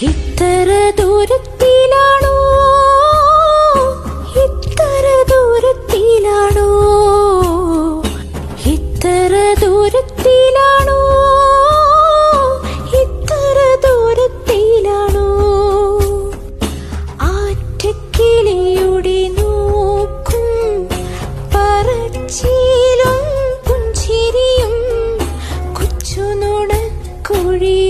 ഇത്ര ദൂരത്തിലാണോ? ഇത്ര ദൂരത്തിലാണോ? ഇത്ര ദൂരത്തിലാണോ? ഇത്ര ദൂരത്തിലാണോ? ആറ്റക്കിളിയുടെ നോക്കും പറച്ചിലും പുഞ്ചിരിയും കൊച്ചുനുണ കുഴിയും